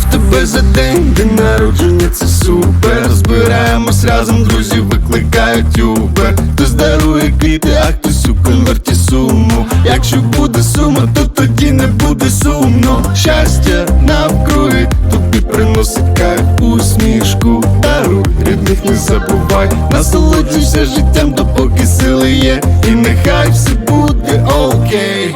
тебе за день, день народження, це супер. Збираємось разом, друзі викликають Uber Хтось дарує квіти, а хтось у конверті суму. Якщо буде сума, то тоді не буде сумно. Щастя навкруги тобі приносить кайф усмішку. Даруй, рідних не забувай, насолоджуйся життям, допоки сили є, і нехай все буде окей.